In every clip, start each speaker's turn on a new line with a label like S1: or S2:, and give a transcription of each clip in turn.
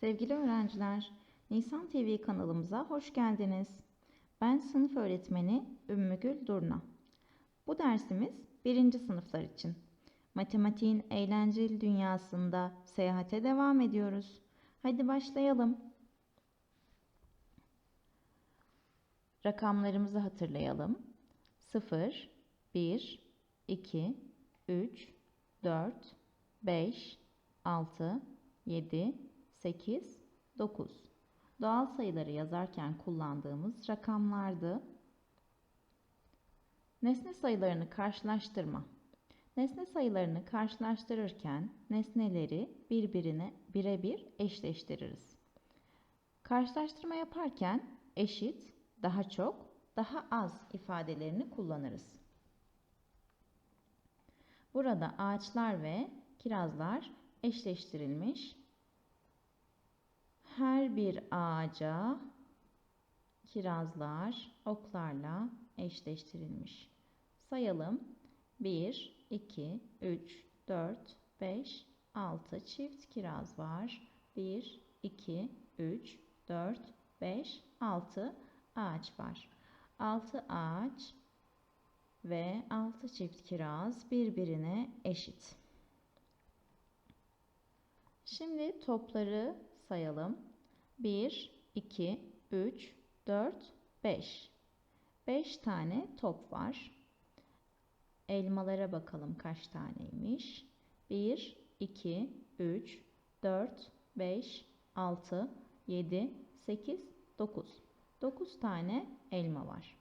S1: Sevgili öğrenciler, Nisan TV kanalımıza hoş geldiniz. Ben sınıf öğretmeni Ümmü Gül Durna. Bu dersimiz birinci sınıflar için. Matematiğin eğlenceli dünyasında seyahate devam ediyoruz. Hadi başlayalım. Rakamlarımızı hatırlayalım. 0, 1, 2, 3, 4, 5, 6, 7, 8, 9. Doğal sayıları yazarken kullandığımız rakamlardı. Nesne sayılarını karşılaştırma. Nesne sayılarını karşılaştırırken nesneleri birbirine birebir eşleştiririz. Karşılaştırma yaparken eşit, daha çok, daha az ifadelerini kullanırız. Burada ağaçlar ve kirazlar eşleştirilmiş her bir ağaca kirazlar oklarla eşleştirilmiş. Sayalım. 1, 2, 3, 4, 5, 6 çift kiraz var. 1, 2, 3, 4, 5, 6 ağaç var. 6 ağaç ve 6 çift kiraz birbirine eşit. Şimdi topları sayalım. 1, 2, 3, 4, 5. 5 tane top var. Elmalara bakalım kaç taneymiş. 1, 2, 3, 4, 5, 6, 7, 8, 9. 9 tane elma var.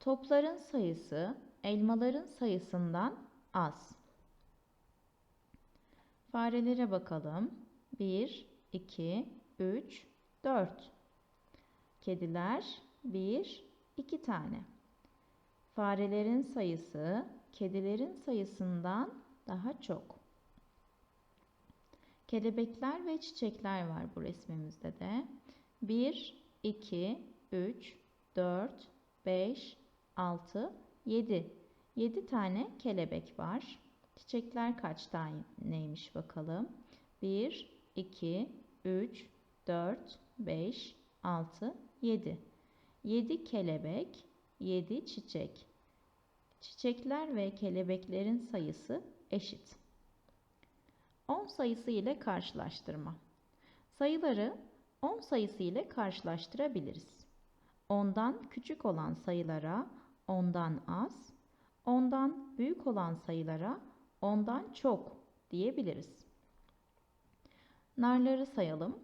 S1: Topların sayısı elmaların sayısından az. Farelere bakalım. 1, 2, 3, 4. Kediler 1, 2 tane. Farelerin sayısı kedilerin sayısından daha çok. Kelebekler ve çiçekler var bu resmimizde de. 1, 2, 3, 4, 5, 6, 7. 7 tane kelebek var. Çiçekler kaç taneymiş bakalım. 1, 2, 3, 4, 5, 6, 7. 7 kelebek, 7 çiçek. Çiçekler ve kelebeklerin sayısı eşit. 10 sayısı ile karşılaştırma. Sayıları 10 sayısı ile karşılaştırabiliriz. 10'dan küçük olan sayılara 10'dan az, 10'dan büyük olan sayılara 10'dan çok diyebiliriz. Narları sayalım.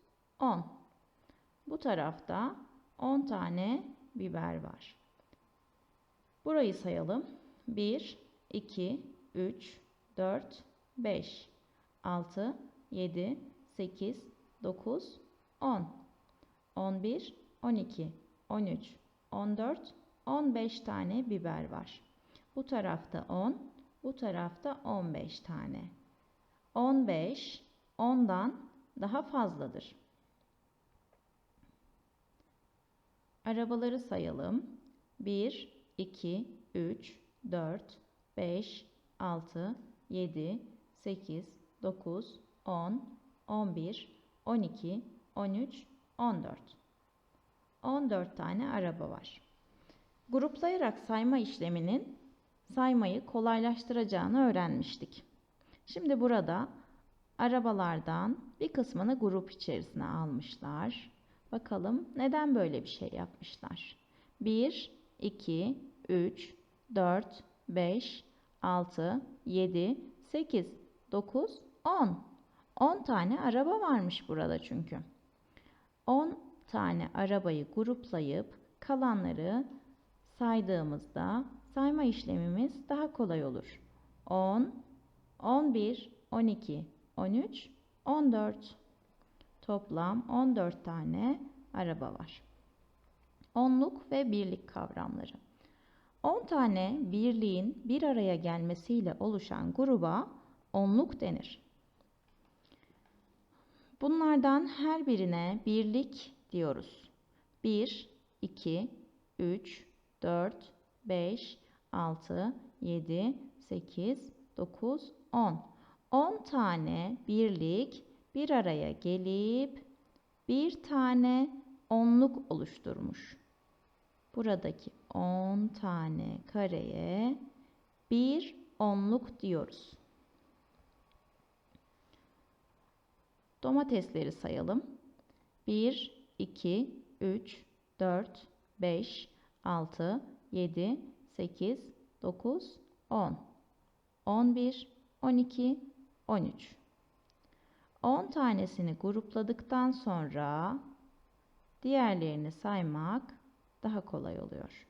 S1: 10. Bu tarafta 10 tane biber var. Burayı sayalım. 1, 2, 3, 4, 5, 6, 7, 8, 9, 10, 11, 12, 13, 14, 15 tane biber var. Bu tarafta 10, bu tarafta 15 tane. 15 10'dan daha fazladır. Arabaları sayalım. 1, 2, 3, 4, 5, 6, 7, 8, 9, 10, 11, 12, 13, 14. 14 tane araba var. Gruplayarak sayma işleminin saymayı kolaylaştıracağını öğrenmiştik. Şimdi burada arabalardan bir kısmını grup içerisine almışlar. Bakalım neden böyle bir şey yapmışlar? 1, 2, 3, 4, 5, 6, 7, 8, 9, 10. 10 tane araba varmış burada çünkü. 10 tane arabayı gruplayıp kalanları saydığımızda sayma işlemimiz daha kolay olur. 10, 11, 12, 13, 14 toplam 14 tane araba var. Onluk ve birlik kavramları. 10 tane birliğin bir araya gelmesiyle oluşan gruba onluk denir. Bunlardan her birine birlik diyoruz. 1, 2, 3, 4, 5, 6, 7, 8, 9, 10. 10 tane birlik bir araya gelip bir tane onluk oluşturmuş. Buradaki 10 tane kareye bir onluk diyoruz. Domatesleri sayalım. 1, 2, 3, 4, 5, 6, 7, 8, 9, 10, 11, 12, 13. 10 tanesini grupladıktan sonra diğerlerini saymak daha kolay oluyor.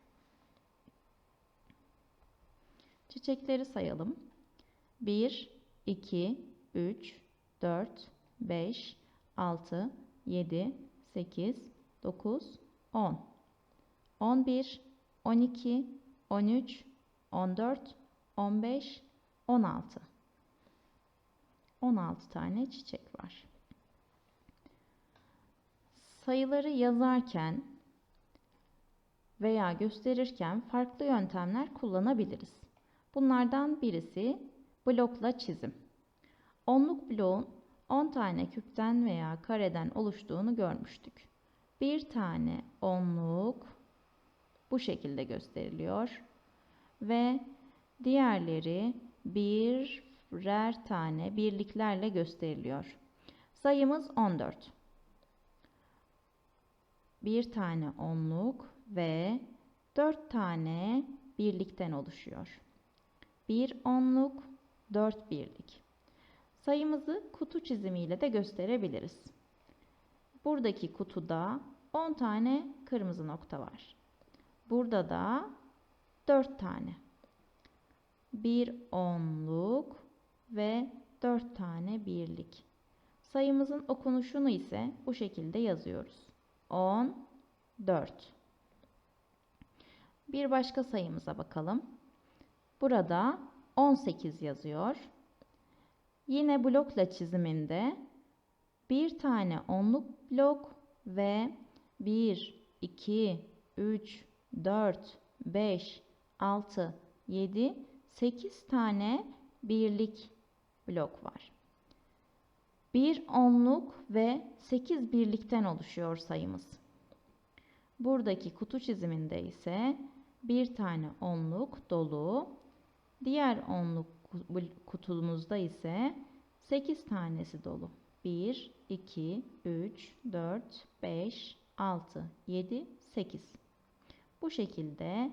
S1: Çiçekleri sayalım. 1, 2, 3, 4, 5, 6, 7, 8, 9, 10, 11, 12, 13, 14, 15, 16. 16 tane çiçek var. Sayıları yazarken veya gösterirken farklı yöntemler kullanabiliriz. Bunlardan birisi blokla çizim. Onluk bloğun 10 tane küpten veya kareden oluştuğunu görmüştük. Bir tane onluk bu şekilde gösteriliyor ve diğerleri birer tane birliklerle gösteriliyor. Sayımız 14. Bir tane onluk ve 4 tane birlikten oluşuyor. Bir onluk, 4 birlik. Sayımızı kutu çizimiyle de gösterebiliriz. Buradaki kutuda 10 tane kırmızı nokta var. Burada da 4 tane. Bir onluk ve 4 tane birlik. Sayımızın okunuşunu ise bu şekilde yazıyoruz. 10, 4. Bir başka sayımıza bakalım. Burada 18 yazıyor. Yine blokla çiziminde bir tane onluk blok ve 1, 2, 3, 4, 5, 6, 7, 8 tane birlik blok var. 1 onluk ve 8 birlikten oluşuyor sayımız. Buradaki kutu çiziminde ise bir tane onluk dolu, diğer onluk kutumuzda ise 8 tanesi dolu. 1, 2, 3, 4, 5, 6, 7, 8. Bu şekilde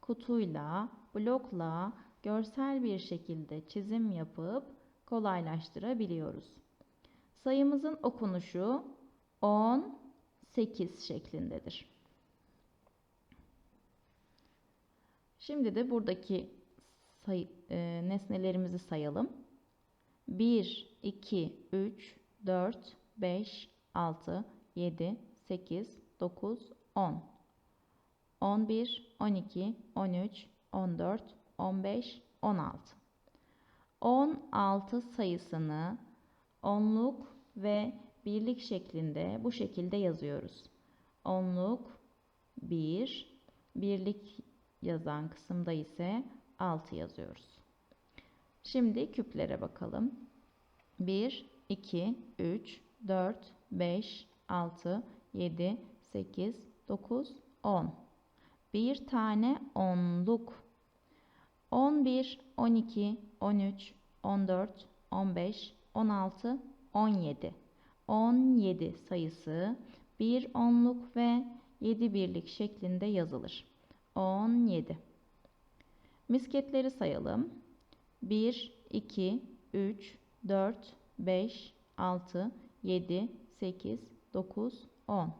S1: kutuyla, blokla görsel bir şekilde çizim yapıp kolaylaştırabiliyoruz. Sayımızın okunuşu 10 8 şeklindedir. Şimdi de buradaki sayı, e, nesnelerimizi sayalım. 1 2 3 4 5 6 7 8 9 10 11 12 13 14 15 16 16 sayısını onluk ve birlik şeklinde bu şekilde yazıyoruz. Onluk 1, bir, birlik yazan kısımda ise 6 yazıyoruz. Şimdi küplere bakalım. 1, 2, 3, 4, 5, 6, 7, 8, 9, 10. Bir tane onluk. 11, 12, 13, 14, 15, 16, 17. 17 sayısı bir onluk ve 7 birlik şeklinde yazılır. 17. Misketleri sayalım. 1, 2, 3, 4, 5, 6, 7, 8, 9, 10.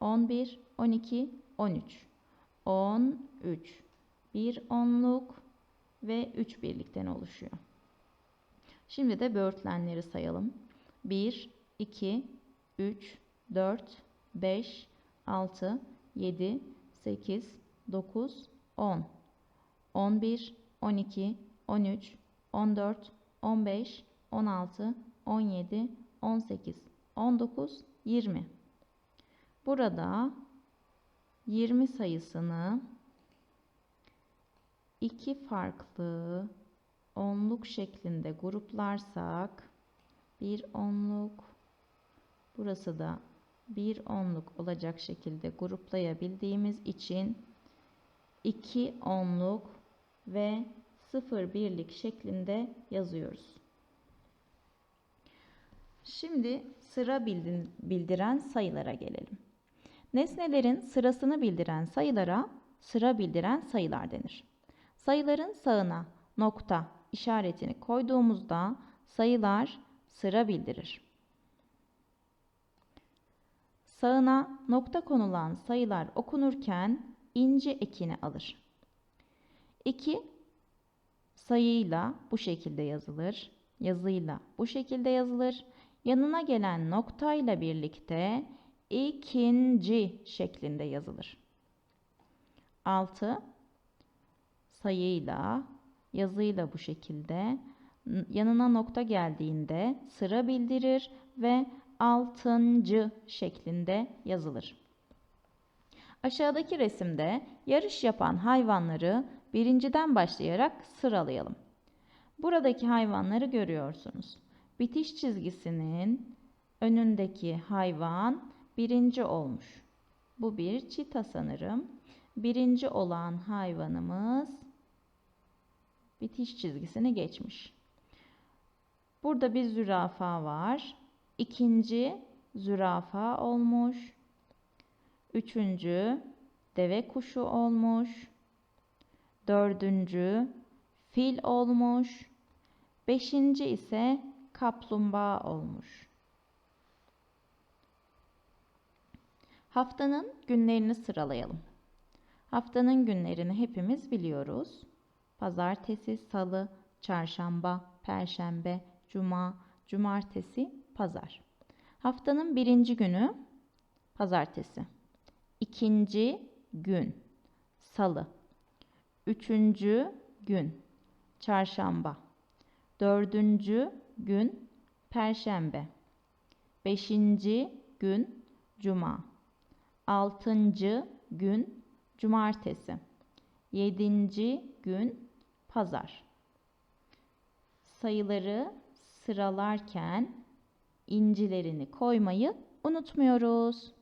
S1: 11, 12, 13. 13. Bir onluk ve 3 birlikten oluşuyor. Şimdi de böğürtlenleri sayalım. 1, 2, 3, 4, 5, 6, 7, 8, 9, 10, 11, 12, 13, 14, 15, 16, 17, 18, 19, 20. Burada 20 sayısını iki farklı onluk şeklinde gruplarsak bir onluk burası da bir onluk olacak şekilde gruplayabildiğimiz için 2 onluk ve 0 birlik şeklinde yazıyoruz. Şimdi sıra bildiren sayılara gelelim. Nesnelerin sırasını bildiren sayılara sıra bildiren sayılar denir. Sayıların sağına nokta işaretini koyduğumuzda sayılar sıra bildirir. Sağına nokta konulan sayılar okunurken ince ekini alır. 2 sayıyla bu şekilde yazılır. Yazıyla bu şekilde yazılır. Yanına gelen noktayla birlikte ikinci şeklinde yazılır. 6 sayıyla yazıyla bu şekilde. Yanına nokta geldiğinde sıra bildirir ve altıncı şeklinde yazılır. Aşağıdaki resimde yarış yapan hayvanları birinciden başlayarak sıralayalım. Buradaki hayvanları görüyorsunuz. Bitiş çizgisinin önündeki hayvan birinci olmuş. Bu bir çita sanırım. Birinci olan hayvanımız bitiş çizgisini geçmiş. Burada bir zürafa var. İkinci zürafa olmuş. Üçüncü deve kuşu olmuş. Dördüncü fil olmuş. Beşinci ise kaplumbağa olmuş. Haftanın günlerini sıralayalım. Haftanın günlerini hepimiz biliyoruz pazartesi, salı, çarşamba, perşembe, cuma, cumartesi, pazar. Haftanın birinci günü pazartesi. İkinci gün salı. Üçüncü gün çarşamba. Dördüncü gün perşembe. Beşinci gün cuma. Altıncı gün cumartesi. Yedinci gün pazar. Sayıları sıralarken incilerini koymayı unutmuyoruz.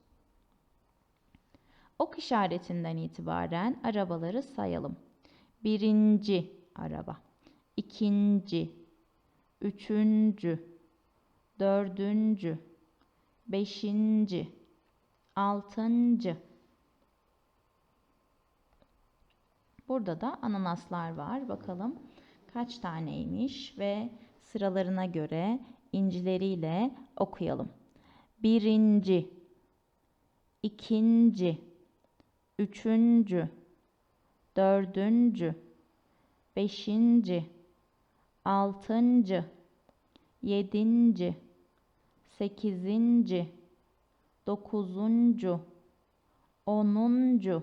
S1: Ok işaretinden itibaren arabaları sayalım. Birinci araba, ikinci, üçüncü, dördüncü, beşinci, altıncı, Burada da ananaslar var. Bakalım kaç taneymiş ve sıralarına göre incileriyle okuyalım. Birinci, ikinci, üçüncü, dördüncü, beşinci, altıncı, yedinci, sekizinci, dokuzuncu, onuncu,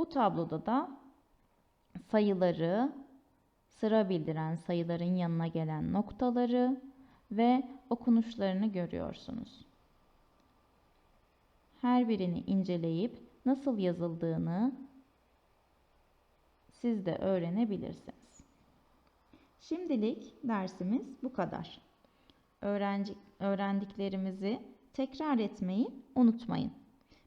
S1: Bu tabloda da sayıları, sıra bildiren sayıların yanına gelen noktaları ve okunuşlarını görüyorsunuz. Her birini inceleyip nasıl yazıldığını siz de öğrenebilirsiniz. Şimdilik dersimiz bu kadar. Öğrenci, öğrendiklerimizi tekrar etmeyi unutmayın.